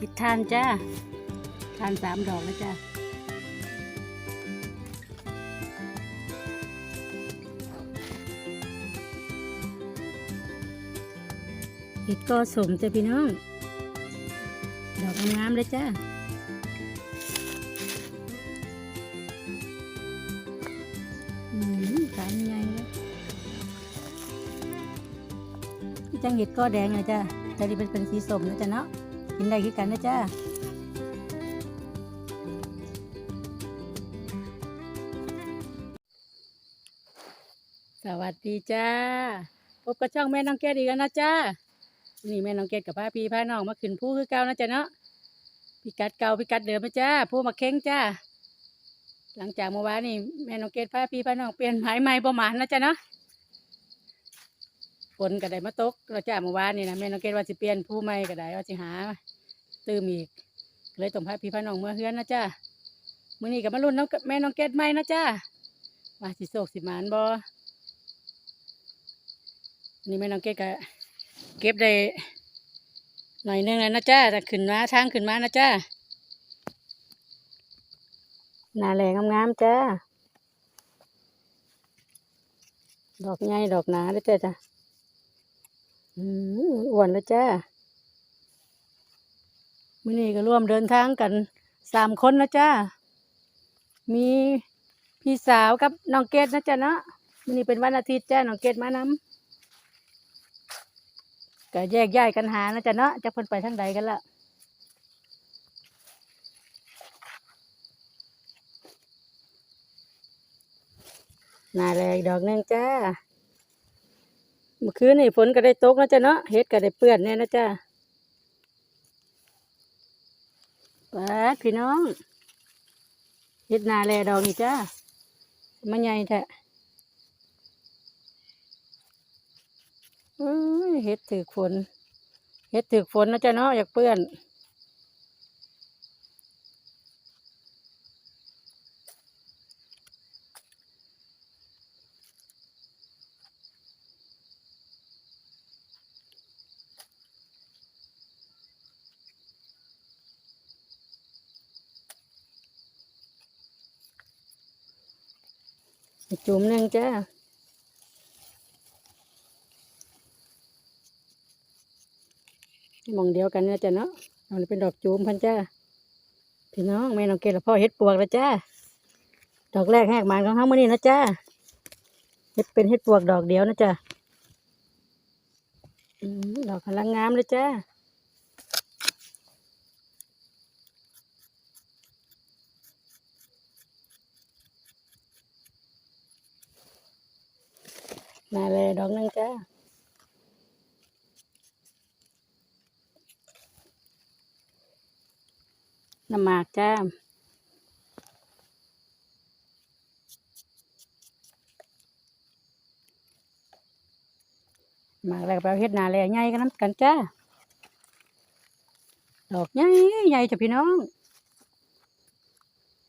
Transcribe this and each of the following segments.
ผิดทานจ้าทานสามดอกแล้วจ้าเห็ดก็สมจ้ะพี่น้อง ดอกงามๆเลยจ้าอืมขายใหญ่เลยจังเห็ดก็แดงเลยจ้าแต่ที่เป็นเป็นสีส้มนะจ๊ะเนาะ กินได้คือกันนะจ้าสวัสดีจ้า พบกับช่องแม่น้องแก้ดอีกแล้วนะจ้า นี่แม่น้องเกดกับพาพี่พาน้องมาขึ้นผู้คือเก่านะจ๊ะเนาะพิกัดเก่าพิกัดเดิมนะจ้าผู้มาเค้งจ้า หลังจากเมื่อวานนี่แม่น้องเกดพาพี่พาน้องเปลี่ยนหมายใหม่ประมาณนะจ๊ะเนาะ ฝนก็ได้มาตกเราจ้าเมื่อวานนี่นะแม่น้องเกดว่าสิเปลี่ยนผู้ใหม่ก็ได้ว่าสิหาตื่มอีกเลยต้องพาพี่พาน้องเมื่อเฮือนนะจ้ามื้อนี้ก็มาลุ้นน้องแม่น้องเกดใหม่นะจ้าว่าสิโศกสิหมานบ่นี่แม่น้องเกดก็เก็บได้หน่อยหนึงแล้วนะจ้าแต่ขึ้นมาทางขึ้นมานะจ้าหนาแหลงงามๆจ้าดอกใหญ่ดอกหนาเลยจ้าจ้ะ อืมอ้วนแล้วจ้ามื่อนี้ก็ร่วมเดินทางกันสามคนนะจ้ามีพี่สาวกับน้องเกดนะจ้าเนาะมื่อนี้เป็นวันอาทิตย์จ้าน้องเกดมานำก็แยกย้ายกันหานะจ๊ะเนาะจะเพิ่นไปทางใดกันละนาแรงดอกหนึงจ้า เมื่อคืนนี่ฝนก็ได้ตกนะจ๊ะเนาะเฮ็ดก็ได้เปื้อนแน่นะจ้าป้าพี่น้องเฮ็ดนาแลดอกนี่จ้ามันใหญ่แท้เฮ็ดถือฝนเฮ็ดถือฝนนะจ๊ะเนาะอยากเปื้อน จุ่มหนึ่งจ้าหมองเดียวกันนะจ๊ะเนาะเอานี่เป็นดอกจูมพันจ้าพี่น้องแม่น้องเกลพ่อเฮ็ดปวกแล้วจ้าดอกแรกแหกมานของเขาเมื่อนี้นะจ้าเฮ็ดเป็นเฮ็ดปวกดอกเดียวนะจ้าดอกกำลังงามเลยจ้า มาเลยดอกนึงจ้าน้ำหมากจ้าหมากแล้วก็ไปเอาเฮ็ดนาแลใหญ่กันน้ำกันจ้าดอกใหญ่ใหญ่จ้ะพี่น้อง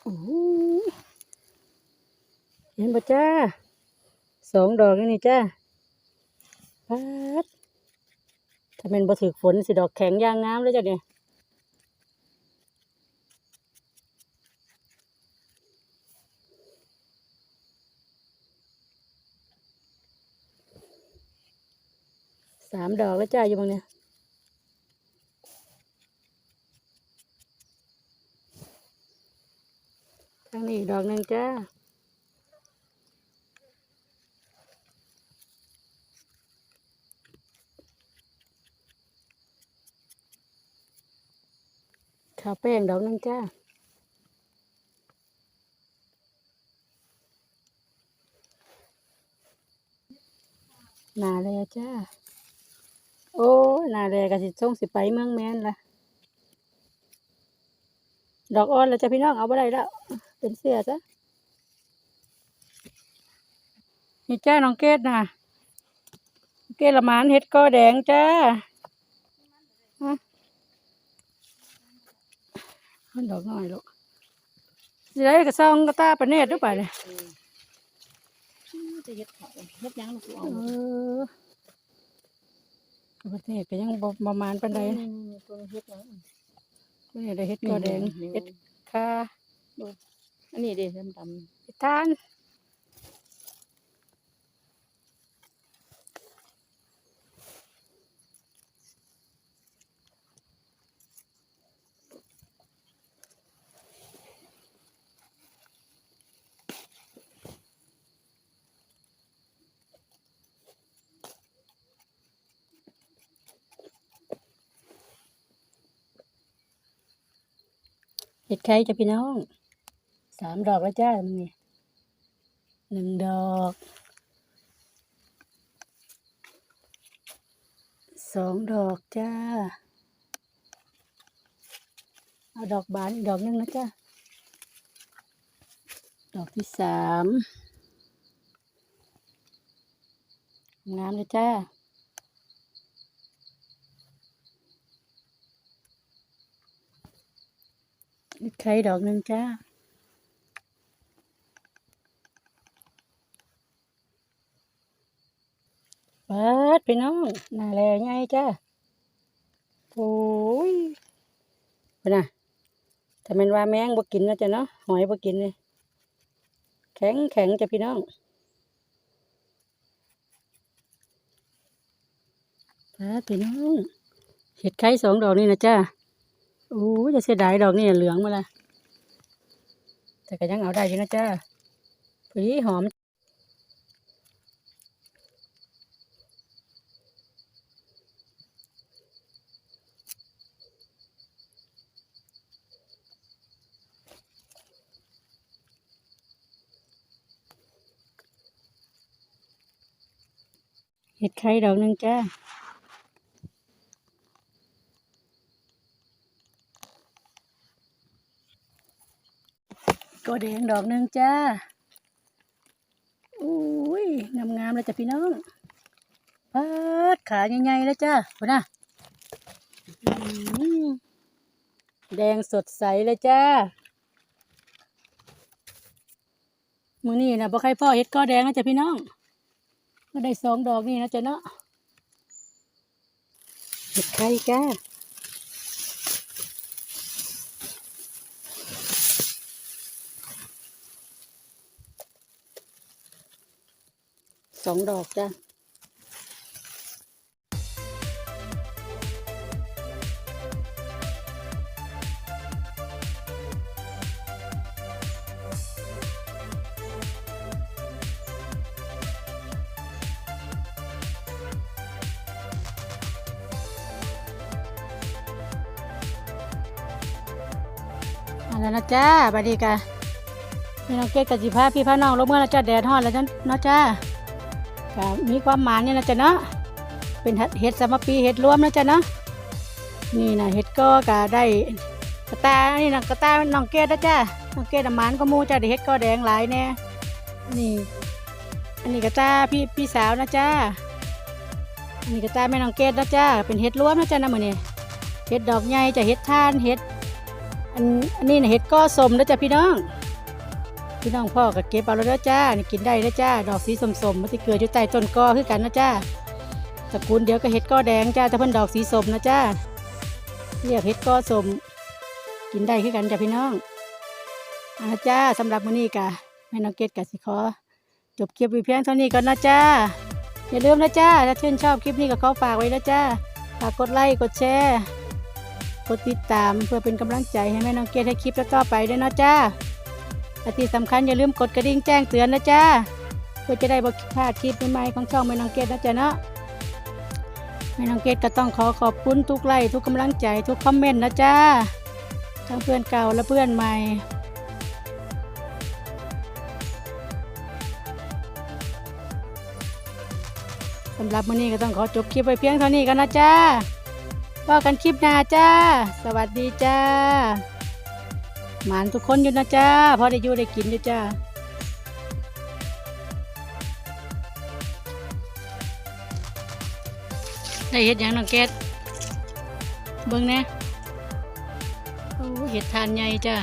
โอ้โหเห็นบ่จ้า สองดอกนี่นี่จ้าปัดถ้าเป็นบ่ถือฝนสิดอกแข็งยางงามเลยจ้ะเนี่ยสามดอกแล้วจ้าอยู่บางเนี่ยทางนี้ดอกหนึ่งจ้า ขาวแป้งดอกนึ่งจ้าหนาเลยจ้า โอ้หนาแดกะสิส่งสิไปเมืองแมนละดอกอ่อนแล้วจ้ะพี่น้องเอาไปได้แล้ว เป็นเสียจ้ะนี่จ้าน้องเกดนะเกดละมานเห็ดก็แดงจ้าฮะ มันดอกน้อยลูกสิได้กระซองกระตาประเนตหรือเปล่าเนี่ยจะเฮ็ดเขาเฮ็ดยังลูกเอเออประเนตก็ยังประมาณปานใดตัวเฮ็ดยังไม่ได้เฮ็ดกอแดงเฮ็ดค่าอันนี้เด้ดำเฮ็ดทาน เฮ็ดไข่จะพี่น้อง สามดอกแล้วจ้ามึงนี่หนึ่งดอก สองดอกจ้า เอาดอกบานอีกดอกหนึงนะจ้า ดอกที่สามงามเลยจ้า ไข่ดอกหนึ่งจ้าเปิดพี่น้องหน่าแลไงจ้าโอ้ยไปนะถ้าเป็นว่าแมงบ่กินนะจ้ะเนาะหอยบ่กินเลยแข็งแข็งจ้ะพี่น้องเปิดพี่น้องเห็ดไข่สองดอกนี่นะจ้า โอ้จะเสียดายดอกนี่เหลืองมาละแต่ก็ยังเอาได้อยู่นะจ้าผีหอม เห็ดไข่ดอกหนึ่งจ้า ก็แดงดอกหนึ่งจ้าอุ้ยงามๆเลยจ้ะพี่น้องปัดขาใหญ่ๆเลยจ้าคุณน่ะแดงสดใสเลยจ้ามือนี่นะบ่ใครพ่อเฮ็ดก็แดงนะจ้ะพี่น้องก็ได้สองดอกนี่นะจ้ะเนาะเฮ็ดไข่จ้า สองดอกจ้ะเอาแล้วนะจ้าบัดนี้กะพี่น้องเกดกับสิพาพี่พาน้องลงเมื่อแล้วจ้าแดดฮอนแล้วจ้ะนาะจ้า ก็มีความหมายนี่นะจ๊ะเนาะเป็นเห็ดสามปีเห็ดรวมนะจ๊ะเนาะนี่นะเห็ดก็ก็ได้กระตานี่นะกระตาน้องเกดนะจ๊ะน้องเกดน้ำมันก็มูจ้ะได้เห็ดก็แดงหลายแน่นี่อันนี้กระตาพี่พี่สาวนะจ๊ะอันนี้กระตาแม่น้องเกดนะจ๊ะเป็นเห็ดรวมนะจ๊ะนะมือนี่เห็ดดอกใหญ่จะเห็ดท่านเห็ดอันอันนี้นะเห็ดก็สมนะจ๊ะพี่น้อง พี่น้องพ่อก็เก็บเอาแล้วเด้อจ้านี่กินได้แล้วจ้า ดอกสีสมๆมันที่เกิดอยู่ใต้ต้นกอคือกันนะจ้าตระกูลเดียวก็เห็ดกอแดงจ้าแต่เพิ่นดอกสีสมนะจ้าเรียกเห็ดกอสม กินได้คือกันจ้าพี่น้องอาจ้าสำหรับมื้อนี้กะแม่น้องเกดกะสิขอจบคลิปว้เพียงเท่านี้ก่อนนะจ้าอย่าลืมนะจ้าถ้าชื่นชอบคลิปนี้ก็ขอฝากไว้นะจ้าฝากกดไลค์กดแชร์กดติดตามเพื่อเป็นกำลังใจให้แม่น้องเกดให้คลิปต่อไปด้วยนะจ้า และที่สำคัญอย่าลืมกดกระดิ่งแจ้งเตือนนะจ้าเพื่อจะได้บ่พลาดคลิปใหม่ๆของช่องแม่น้องเกดนะจ๊ะเนาะแม่น้องเกดก็ต้องขอขอบคุณทุกไลค์ทุกกำลังใจทุกคอมเมนต์นะจ้าทั้งเพื่อนเก่าและเพื่อนใหม่สำหรับวันนี้ก็ต้องขอจบคลิปไปเพียงเท่านี้กันนะจ้าว่ากันคลิปหน้าจ้า สวัสดีจ้า หมานทุกคนอยู่นะจ้าพอได้อยู่ได้กินอยู่จ้าได้เห็ดยังน้องแก๊สเบิ้งน่โอ้เห็ดทานใหญ่จ้า